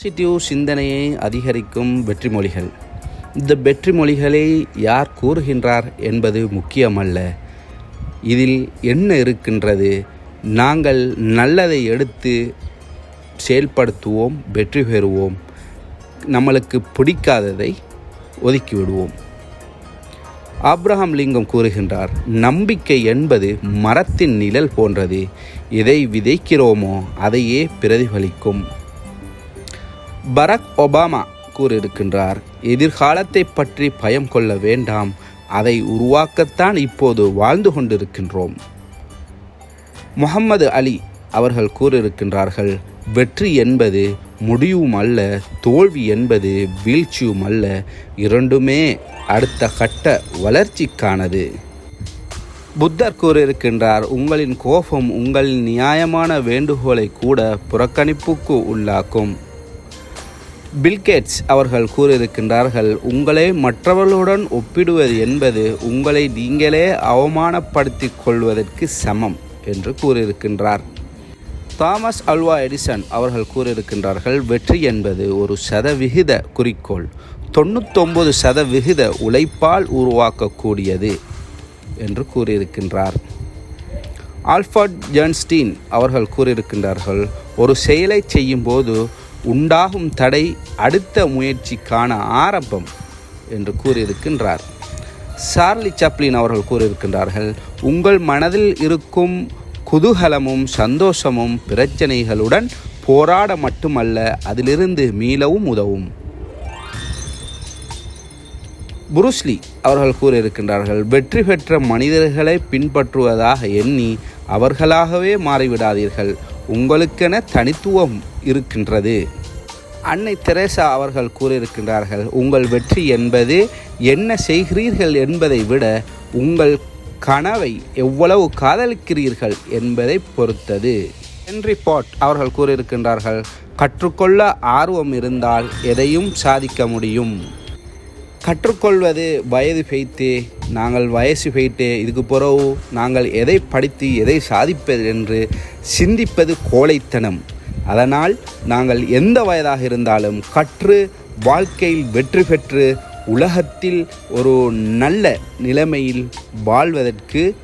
Positive சிந்தனையை அதிகரிக்கும் வெற்றி மொழிகள் இந்த வெற்றி மொழிகளை யார் கூறுகின்றார் என்பது முக்கியமல்ல. இதில் என்ன இருக்கின்றது? நாங்கள் நல்லதை எடுத்து செயல்படுத்துவோம் வெற்றி பெறுவோம். நம்மளுக்கு பிடிக்காததை ஒதுக்கிவிடுவோம் ஆப்ரஹாம் லிங்கம் கூறுகின்றார் நம்பிக்கை என்பது மரத்தின் நிழல் போன்றது. எதை விதைக்கிறோமோ அதையே பிரதிபலிக்கும். பராக் ஒபாமா கூறியிருக்கின்றார் எதிர்காலத்தை பற்றி பயம் கொள்ள வேண்டாம். அதை உருவாக்கத்தான் இப்போது வாழ்ந்து கொண்டிருக்கின்றோம். முகம்மது அலி அவர்கள் கூறியிருக்கின்றார்கள் வெற்றி என்பது முடிவும் அல்ல தோல்வி என்பது வீழ்ச்சியும் அல்ல இரண்டுமே அடுத்த கட்ட வளர்ச்சிக்கானது. புத்தர் கூறியிருக்கின்றார் உங்களின் கோபம் உங்களின் நியாயமான வேண்டுகோளை கூட புறக்கணிப்புக்கு உள்ளாக்கும். பில்கேட்ஸ் அவர்கள் கூறியிருக்கின்றார்கள் உங்களை மற்றவர்களுடன் ஒப்பிடுவது என்பது உங்களை நீங்களே அவமானப்படுத்திக் கொள்வதற்கு சமம் என்று கூறியிருக்கின்றார். தாமஸ் அல்வா எடிசன் அவர்கள் கூறியிருக்கின்றார்கள் வெற்றி என்பது ஒரு சதவிகித குறிக்கோள். தொண்ணூத்தொம்பது சதவிகித உழைப்பால் உருவாக்கக்கூடியது என்று கூறியிருக்கின்றார். ஆல்ஃபர்ட் ஜான்ஸ்டீன் அவர்கள் கூறியிருக்கின்றார்கள் ஒரு செயலை செய்யும்போது உண்டாகும் தடை அடுத்த முயற்சிக்கான ஆரம்பம் என்று கூறியிருக்கின்றார். சார்லி சாப்ளின் அவர்கள் கூறியிருக்கின்றார்கள் உங்கள் மனதில் இருக்கும் குதூகலமும் சந்தோஷமும் பிரச்சனைகளுடன் போராட மட்டுமல்ல அதிலிருந்து மீளவும் உதவும். புருஸ்லி அவர்கள் கூறியிருக்கின்றார்கள் வெற்றி பெற்ற மனிதர்களை பின்பற்றுவதாக எண்ணி அவர்களாகவே மாறிவிடாதீர்கள். உங்களுக்கென தனித்துவம் இருக்கின்றது. அன்னை தெரேசா அவர்கள் கூறியிருக்கின்றார்கள் உங்கள் வெற்றி என்பது என்ன செய்கிறீர்கள் என்பதை விட உங்கள் கனவை எவ்வளவு காதலிக்கிறீர்கள் என்பதை பொறுத்தது. ஹென்ரி பாட் அவர்கள் கூறியிருக்கின்றார்கள் கற்றுக்கொள்ள ஆர்வம் இருந்தால் எதையும் சாதிக்க முடியும். கற்றுக்கொள்வது வயது பெய்த்து நாங்கள் வயசு பெய்ட்டு இதுக்கு பிறகு நாங்கள் எதை படித்து எதை சாதிப்பது என்று சிந்திப்பது கோழைத்தனம். அதனால் நாங்கள் எந்த வயதாக இருந்தாலும் கற்று வாழ்க்கையில் வெற்றி பெற்று உலகத்தில் ஒரு நல்ல நிலைமையில் வாழ்வதற்கு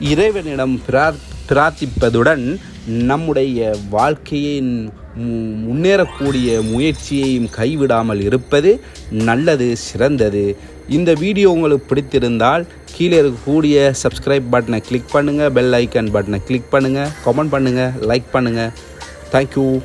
இறைவனிடம் பிரார் பிரார்த்திப்பதுடன் நம்முடைய வாழ்க்கையின் மு- முன்னேறக்கூடிய முயற்சியையும் கைவிடாமல் இருப்பது நல்லது சிறந்தது. இந்த வீடியோ உங்களுக்கு பிடித்திருந்தால் கீழே இருக்கக்கூடிய சப்ஸ்கிரைப் பட்டனை கிளிக் பண்ணுங்கள் பெல் ஐக்கன் பட்டனை கிளிக் பண்ணுங்கள் கமெண்ட் பண்ணுங்கள் லைக் பண்ணுங்கள் தேங்க்யூ